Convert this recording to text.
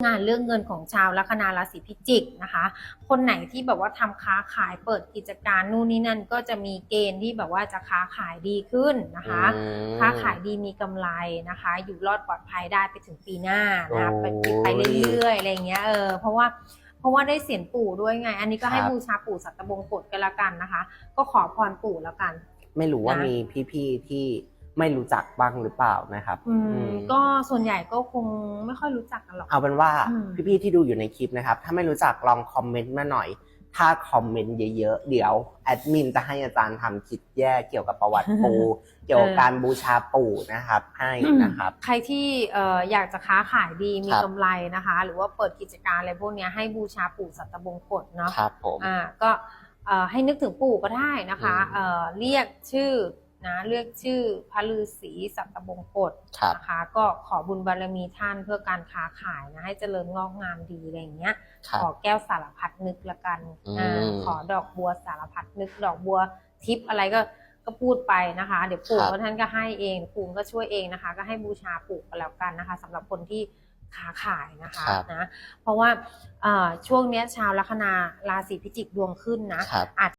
งานเรื่องเงินของชาวลัคนาราศีพิจิกนะคะ คนไหนที่แบบว่าทำค้าขายเปิดกิจการนู่นนี่นั่นก็จะมีเกณฑ์ที่แบบว่าจะค้าขายดีขึ้นนะคะอืมค้าขายดีมีกำไรนะคะ อยู่รอดปลอดภัยได้ไปถึงปีหน้านะโอ้ไปยไปเรื่อยๆอะไรอย่างเงี้ยเออเพราะว่าเพราะว่าได้เสียนปู่ด้วยไง อันนี้ก็ให้ครับบูชาปู่สัตบงกฎกันละกันนะคะ ก็ขอพรปู่แล้วกัน ไม่รู้ว่านะมีพี่ๆที่ ไม่รู้จักบ้างหรือเปล่านะครับ อืมอืม ก็ส่วนใหญ่ก็คงไม่ค่อยรู้จักกันหรอก เอาเป็นว่าอืม พี่ๆที่ดูอยู่ในคลิปนะครับ ถ้าไม่รู้จักลองคอมเมนต์มาหน่อย ถ้าคอมเมนต์เยอะๆ เดี๋ยวแอดมินจะให้อาจารย์ทำคลิปแยกเกี่ยวกับประวัติปู่ เกี่ยวกับการบูชาปู่นะครับ ให้นะครับ ใครที่เอ่ออยากจะค้าขายดีมีครับ กำไรนะคะ หรือว่าเปิดกิจการอะไรพวกเนี้ยให้บูชาปู่สัตบงกฎเนาะครับผม อ่าก็เอ่อให้นึกถึงปู่ก็ได้นะคะอืม เอ่อเรียกชื่อ นะเรียกชื่อพระฤาษีสัตบงกฎครับนะคะก็ขอบุญบารมีท่านเพื่อการค้าขายนะให้เจริญงอกงามดีอะไรอย่างเงี้ยครัขบอแก้วสารพัดนึกละกันอืมอ่าขอดอกบัวสารพัดนึก ดอกบัวทิพย์อะไรก็ก็พูดไปนะคะ เดี๋ยวปู่ครับก็ท่านก็ให้เองปู่ก็ช่วยเองนะคะ ก็ให้บูชาปู่กันแล้วกันนะคะสำหรับคนที่ค้าขายนะคะครับนะเพราะว่าเอ่อช่วงเนี้ยชาวลัคนาราศีพิจิกดวงขึ้นนะครับอาจ